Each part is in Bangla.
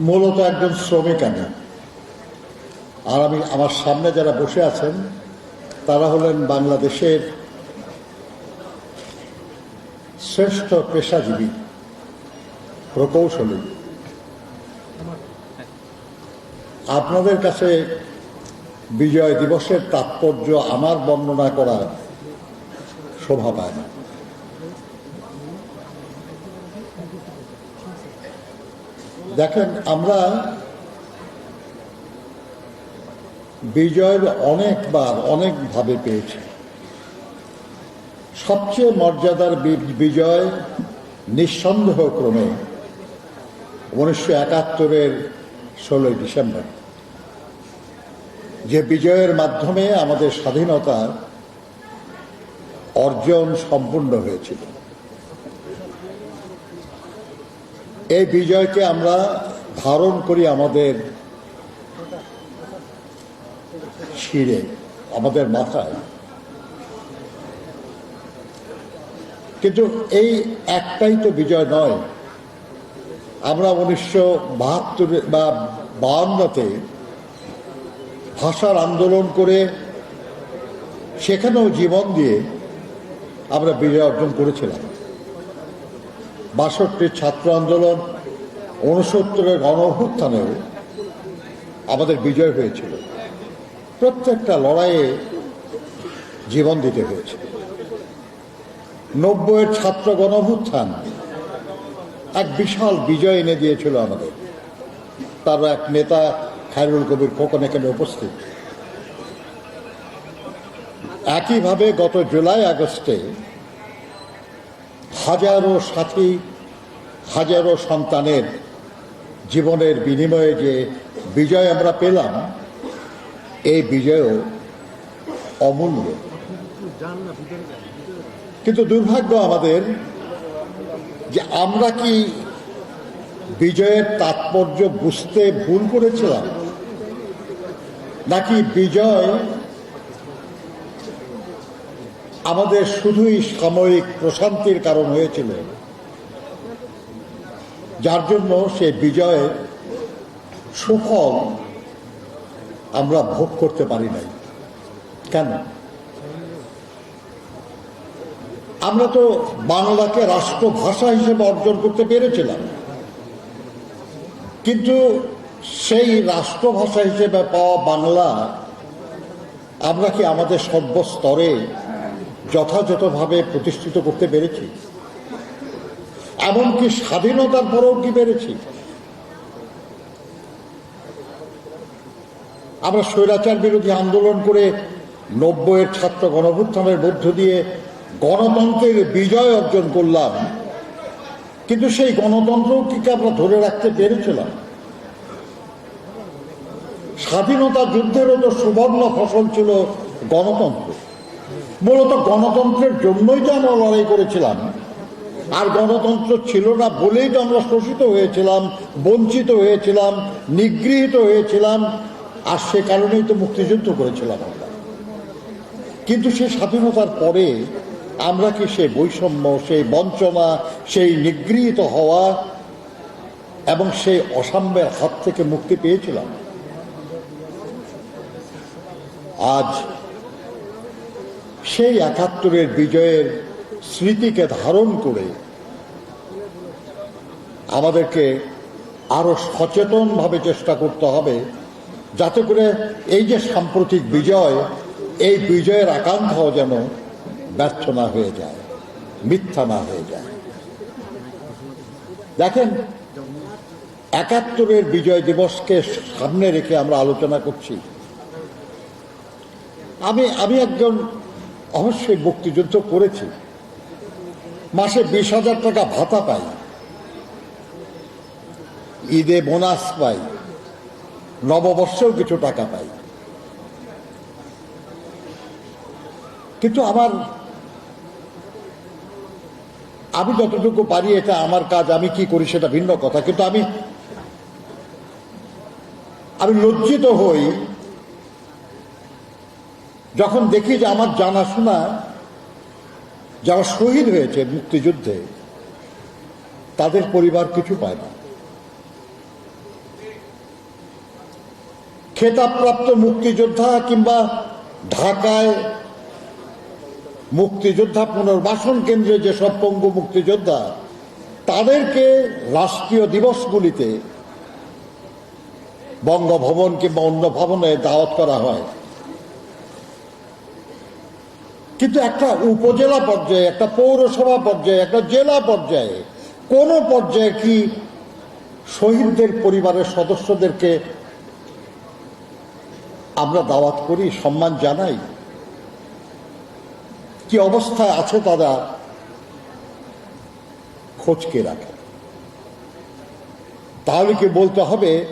মূলত একজন শ্রমিক আমি। আর আমি আমার সামনে যারা বসে আছেন, তারা হলেন বাংলাদেশের শ্রেষ্ঠ পেশাজীবী, প্রকৌশলী। আপনাদের কাছে বিজয় দিবসের তাৎপর্য আমার বর্ণনা করা শোভা পায় না। দেখেন, আমরা বিজয়ের অনেকবার, অনেকভাবে পেয়েছি। সবচেয়ে মর্যাদার বিজয় নিঃসন্দেহ ক্রমে উনিশশো একাত্তরের ষোলোই ডিসেম্বর, যে বিজয়ের মাধ্যমে আমাদের স্বাধীনতা অর্জন সম্পূর্ণ হয়েছিল। এই বিজয়কে আমরা ধারণ করি আমাদের শিরে, আমাদের মাথায়। কিন্তু এই একটাই তো বিজয় নয়। আমরা উনিশশো বাহাত্তরে বা বাহান্নতে ভাষার আন্দোলন করে সেখানেও জীবন দিয়ে আমরা বিজয় অর্জন করেছিলাম। বাষট্টির ছাত্র আন্দোলন উনসত্তরের গণ অভ্যুত্থানেও আমাদের বিজয় হয়েছিল। প্রত্যেকটা লড়াইয়ে জীবন দিতে হয়েছে। নব্বইয়ের ছাত্র গণভুত্থান এক বিশাল বিজয় এনে দিয়েছিল আমাদের। তার এক নেতা খায়রুল কবির খোকন এখানে উপস্থিত। একইভাবে গত জুলাই আগস্টে হাজারো সাথী, হাজারো সন্তানের জীবনের বিনিময়ে যে বিজয় আমরা পেলাম, এই বিজয়ও অমূল্য। কিন্তু দুর্ভাগ্য আমাদের যে আমরা কি বিজয়ের তাৎপর্য বুঝতে ভুল করেছিলাম? নাকি বিজয় আমাদের শুধুই সাময়িক প্রশান্তির কারণ হয়েছিল। যার জন্য সে বিজয়ের সুফল আমরা ভোগ করতে পারি নাই। কেন? আমরা তো বাংলাকে রাষ্ট্রভাষা হিসেবে অর্জন করতে পেরেছিলাম। কিন্তু সেই রাষ্ট্রভাষা হিসেবে পাওয়া বাংলা আমরা কি আমাদের সর্বস্তরে যথাযথভাবে প্রতিষ্ঠিত করতে পেরেছি। এমনকি স্বাধীনতার পরেও কি পেরেছি? আমরা স্বৈরাচার বিরোধী আন্দোলন করে নব্বইয়ের ছাত্র গণভুত্থানের মধ্য দিয়ে গণতন্ত্রের বিজয় অর্জন করলাম। কিন্তু সেই গণতন্ত্রও কি আমরা ধরে রাখতে পেরেছিলাম? স্বাধীনতা যুদ্ধেরও তো সুবর্ণ ফসল ছিল গণতন্ত্র। মূলত গণতন্ত্রের জন্যই তো আমরা লড়াই করেছিলাম। আর গণতন্ত্র ছিল না বলেই তো আমরা শোষিত হয়েছিলাম, বঞ্চিত হয়েছিলাম, নিগৃহীত হয়েছিলাম, আর সে কারণেই তো মুক্তিযুদ্ধ করেছিলাম আমরা। কিন্তু সে স্বাধীনতার পরে আমরা কি সেই বৈষম্য, সেই বঞ্চনা, সেই নিগৃহীত হওয়া এবং সেই অসাম্যের হাত থেকে মুক্তি পেয়েছিলাম? আজ সেই একাত্তরের বিজয়ের স্মৃতিকে ধারণ করে আমাদেরকে আরও সচেতনভাবে চেষ্টা করতে হবে যাতে করে এই যে সাম্প্রতিক বিজয়, এই বিজয়ের আকাঙ্ক্ষাও যেন ব্যর্থ না হয়ে যায়, মিথ্যা না হয়ে যায়। দেখেন, একাত্তরের বিজয় দিবসকে সামনে রেখে আমরা আলোচনা করছি। আমি আমি একজন অবশ্যই মুক্তিযুদ্ধ করেছি। মাসে বিশ হাজার টাকা ভাতা পাই। ঈদে বোনাস পাই। নববর্ষেও কিছু টাকা পাই। কিন্তু আমার আমি যতটুকু পারি এটা আমার কাজ, আমি কি করি সেটা ভিন্ন কথা। কিন্তু আমি আমি লজ্জিত হই যখন দেখি যে আমার জানাশোনা, যারা শহীদ হয়েছে মুক্তিযুদ্ধে, তাদের পরিবার কিছু পায় না। খেতাবপ্রাপ্ত মুক্তিযোদ্ধা কিংবা ঢাকায় মুক্তিযোদ্ধা পুনর্বাসন কেন্দ্রে যেসব পঙ্গু মুক্তিযোদ্ধা, তাদেরকে রাষ্ট্রীয় দিবসগুলিতে বঙ্গভবন কিংবা অন্য ভবনে দাওয়াত করা হয়। কিন্তু একটা উপজেলা পর্যায়ে, একটা পৌরসভা পর্যায়ে, একটা জেলা পর্যায়ে কোন পর্যায়ে কি শহীদদের পরিবারের সদস্যদেরকে আমরা দাওয়াত করি, সম্মান জানাই? কি অবস্থায় আছে তারা? খোঁজকে রাখে? তাহলে কি বলতে হবে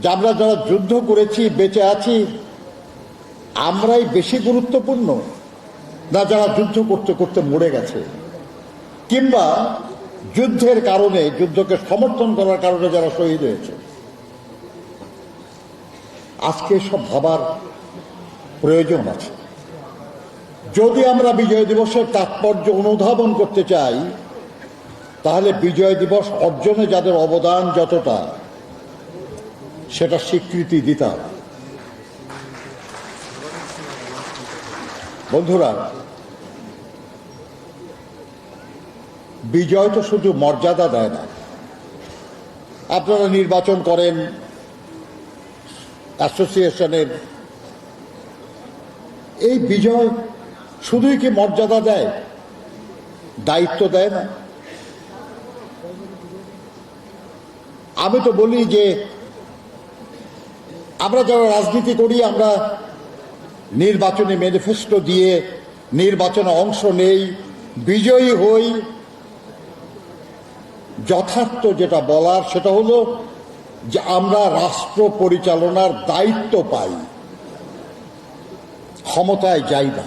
যে আমরা যারা যুদ্ধ করেছি, বেঁচে আছি, আমরাই বেশি গুরুত্বপূর্ণ? না, যারা যুদ্ধ করতে করতে মরে গেছে, কিংবা যুদ্ধের কারণে, যুদ্ধকে সমর্থন করার কারণে যারা শহীদ হয়েছে। আজকে সব ভাবার প্রয়োজন আছে। যদি আমরা বিজয় দিবসের তাৎপর্য অনুধাবন করতে চাই, তাহলে বিজয় দিবস অর্জনে যাদের অবদান যতটা, সেটা স্বীকৃতি দিতে হবে। বন্ধুরা, বিজয় তো শুধু মর্যাদা দেয় না। আপনারা নির্বাচন করেন, অ্যাসোসিয়েশনের। এই বিজয় শুধুই কি মর্যাদা দেয়, দায়িত্ব দেয় না? আমি তো বলি যে, আমরা যারা রাজনীতি করি, আমরা নির্বাচনে ম্যানিফেস্টো দিয়ে নির্বাচনে অংশ নেই, বিজয়ী হই। যথার্থ যেটা বলার সেটা হলো যে আমরা রাষ্ট্র পরিচালনার দায়িত্ব পাই, ক্ষমতায় যাই না।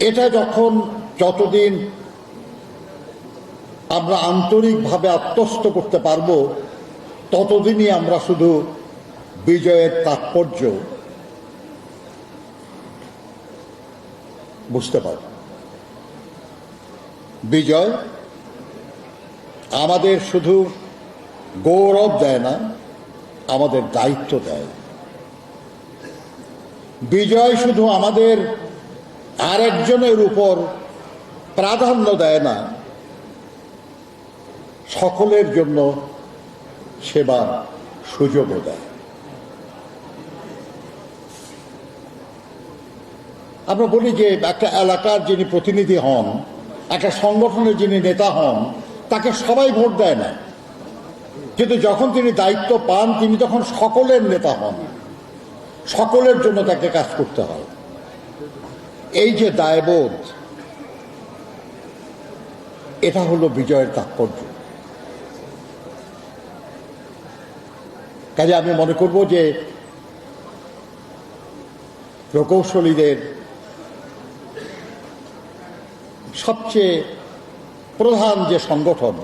এটা যখন যতদিন আমরা আন্তরিকভাবে আত্মস্থ করতে পারব ততদিনই আমরা শুধু বিজয়ের তাৎপর্য বুঝতে পারব বিজয় আমাদের শুধু গৌরব দেয় না, আমাদের দায়িত্ব দেয়। বিজয় শুধু আমাদের আরেকজনের উপর প্রাধান্য দেয় না, সকলের জন্য সেবার সুযোগও দেয়। আমরা বলি যে একটা এলাকার যিনি প্রতিনিধি হন, একটা সংগঠনের যিনি নেতা হন, তাকে সবাই ভোট দেয় না। কিন্তু যখন তিনি দায়িত্ব পান, তিনি তখন সকলের নেতা হন। সকলের জন্য তাকে কাজ করতে হয়। এই যে দায়বোধ, এটা হলো বিজয়ের তাৎপর্য। কাজে আমি মনে করব যে প্রকৌশলীদের সবচেয়ে প্রধান যে সংগঠন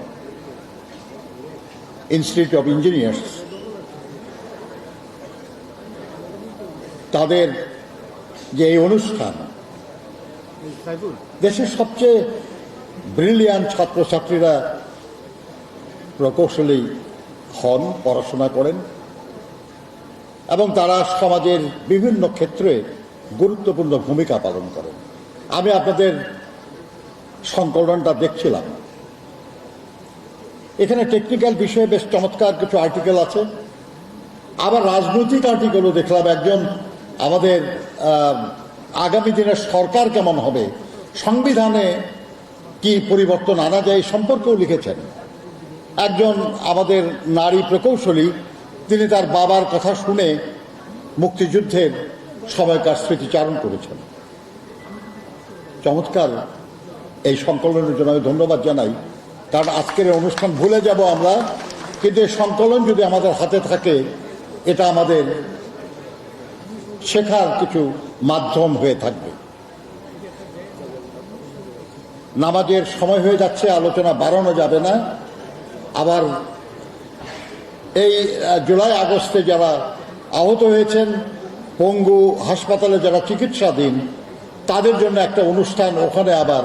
ইনস্টিটিউট অফ ইঞ্জিনিয়ার্স তাদের যে এই অনুষ্ঠান, দেশের সবচেয়ে ব্রিলিয়ান ছাত্রছাত্রীরা প্রকৌশলী হন, পড়াশোনা করেন। এবং তারা সমাজের বিভিন্ন ক্ষেত্রে গুরুত্বপূর্ণ ভূমিকা পালন করেন। আমি আপনাদের সংকলনটা দেখছিলাম। এখানে টেকনিক্যাল বিষয়ে বেশ চমৎকার কিছু আর্টিকেল আছে। আবার রাজনৈতিক আর্টিকেলও দেখলাম একজন আমাদের আগামী দিনের সরকার কেমন হবে, সংবিধানে কি পরিবর্তন আনা যায় সম্পর্কেও লিখেছেন। একজন আমাদের নারী প্রকৌশলী তিনি তার বাবার কথা শুনে মুক্তিযুদ্ধের সময়কার স্মৃতিচারণ করেছেন। চমৎকার এই সংকলনের জন্য আমি ধন্যবাদ জানাই। কারণ আজকের অনুষ্ঠান ভুলে যাব আমরা, কিন্তু এই সংকলন যদি আমাদের হাতে থাকে, এটা আমাদের শেখার কিছু মাধ্যম হয়ে থাকবে। নামাজের সময় হয়ে যাচ্ছে, আলোচনা বাড়ানো যাবে না। আবার এই জুলাই আগস্টে যারা আহত হয়েছেন, পঙ্গু হাসপাতালে যারা চিকিৎসাধীন, তাদের জন্য একটা অনুষ্ঠান ওখানে আবার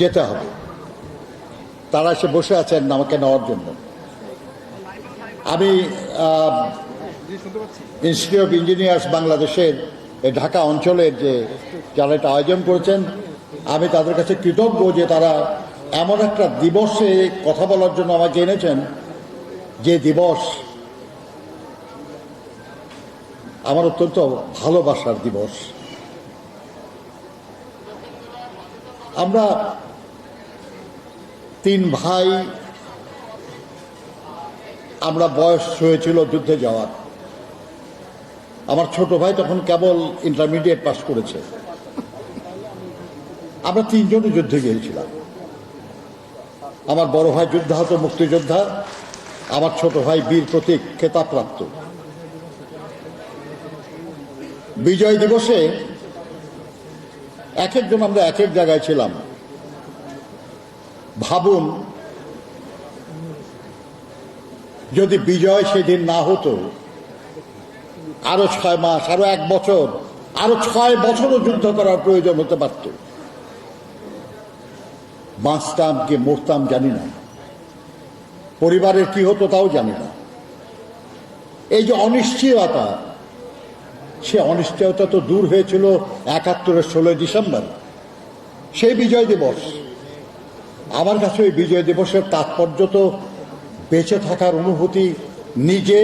যেতে হবে। তারা এসে বসে আছেন আমাকে নেওয়ার জন্য। আমি ইনস্টিটিউট অফ ইঞ্জিনিয়ার্স বাংলাদেশের ঢাকা অঞ্চলের যে যারা এটা আয়োজন করেছেন, আমি তাদের কাছে কৃতজ্ঞ যে তারা এমন একটা দিবসে কথা বলার জন্য আমাকে এনেছেন। যে দিবস, আমার অত্যন্ত ভালোবাসার দিবস। আমরা তিন ভাই, আমরা বয়স হয়েছিল যুদ্ধে যাওয়ার। আমার ছোট ভাই তখন কেবল ইন্টারমিডিয়েট পাস করেছে। আমরা তিনজনই যুদ্ধে গিয়েছিলাম। আমার বড় ভাই যুদ্ধাহত, মুক্তিযোদ্ধা আমার ছোট ভাই বীর প্রতীক খেতাবপ্রাপ্ত। বিজয় দিবসে এক একজন আমরা এক এক জায়গায় ছিলাম। ভাবুন, যদি বিজয় সেদিন না হতো, আরও ছয় মাস, আরও এক বছর, আরও ছয় বছরও যুদ্ধ করার প্রয়োজন হতে পারত। বাঁচতাম কি মরতাম জানি না। পরিবারের কি হতো তাও জানি না। এই যে অনিশ্চয়তা, সে অনিশ্চয়তা তো দূর হয়েছিল একাত্তরের ষোলোই ডিসেম্বর। সেই বিজয় দিবস। আমার কাছে ওই বিজয় দিবসের তাৎপর্য তো বেঁচে থাকার অনুভূতি, নিজে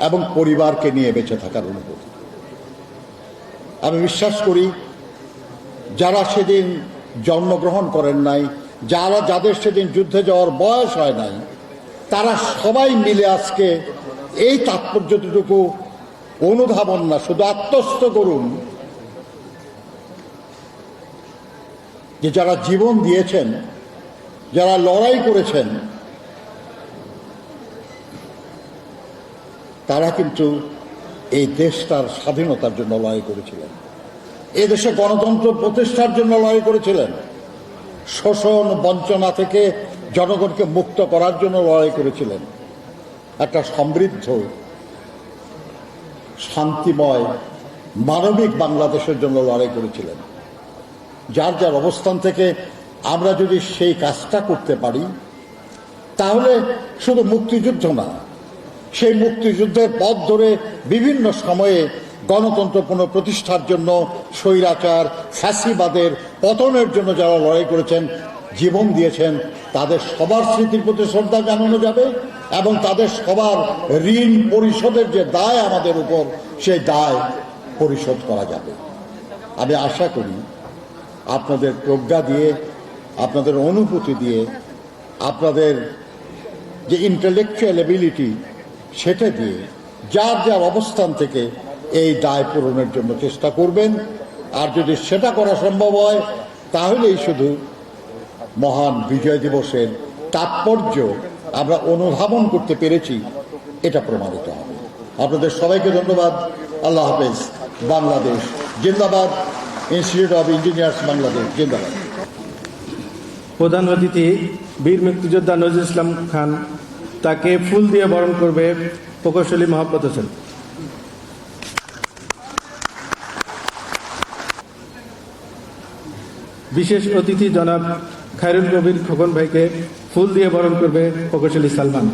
এবং পরিবারকে নিয়ে বেঁচে থাকার অনুভূতি। আমি বিশ্বাস করি, যারা সেদিন জন্মগ্রহণ করেন নাই, যারা, যাদের সেদিন যুদ্ধে যাওয়ার বয়স হয় নাই তারা সবাই মিলে আজকে এই তাৎপর্যটুকু অনুধাবন না শুধু আত্মস্থ করুন, যে যারা জীবন দিয়েছেন, যারা লড়াই করেছেন, তারা কিন্তু এই দেশটার স্বাধীনতার জন্য লড়াই করেছিলেন। এই দেশে গণতন্ত্র প্রতিষ্ঠার জন্য লড়াই করেছিলেন। শোষণ বঞ্চনা থেকে জনগণকে মুক্ত করার জন্য লড়াই করেছিলেন। একটা সমৃদ্ধ, শান্তিময়, মানবিক বাংলাদেশের জন্য লড়াই করেছিলেন। যার যার অবস্থান থেকে আমরা যদি সেই কাজটা করতে পারি, তাহলে শুধু মুক্তিযুদ্ধ না, সেই মুক্তিযুদ্ধের পথ ধরে বিভিন্ন সময়ে গণতন্ত্র পুনঃপ্রতিষ্ঠার জন্য স্বৈরাচার, ফ্যাসিবাদের পতনের জন্য যারা লড়াই করেছেন জীবন দিয়েছেন, তাদের সবার স্মৃতির প্রতি শ্রদ্ধা জানানো যাবে এবং তাদের সবার ঋণ পরিশোধের যে দায় আমাদের উপর, সেই দায় পরিশোধ করা যাবে। আমি আশা করি আপনাদের প্রজ্ঞা দিয়ে, আপনাদের অনুভূতি দিয়ে, আপনাদের যে ইন্টেলেকচুয়াল এবিলিটি সেটা দিয়ে যার যার অবস্থান থেকে এই দায় পূরণের জন্য চেষ্টা করবেন। আর যদি সেটা করা সম্ভব হয়, তাহলেই শুধু মহান বিজয় দিবসের তাৎপর্য আমরা অনুধাবন করতে পেরেছি, এটা প্রমাণিত হবে। আপনাদের সবাইকে ধন্যবাদ। আল্লাহ হাফেজ। বাংলাদেশ জিন্দাবাদ। ইনস্টিটিউট অফ ইঞ্জিনিয়ার্স বাংলাদেশ জিন্দাবাদ। প্রধান অতিথি বীর মুক্তিযোদ্ধা নজরুল ইসলাম খান, তাকে ফুল দিয়ে বরণ করবে প্রকৌশলী মোহাম্মদ হোসেন বিশেষ অতিথি জনাব খায়রুল কবির খোকন ভাইকে ফুল দিয়ে বরণ করবে প্রকৌশলী সালমান।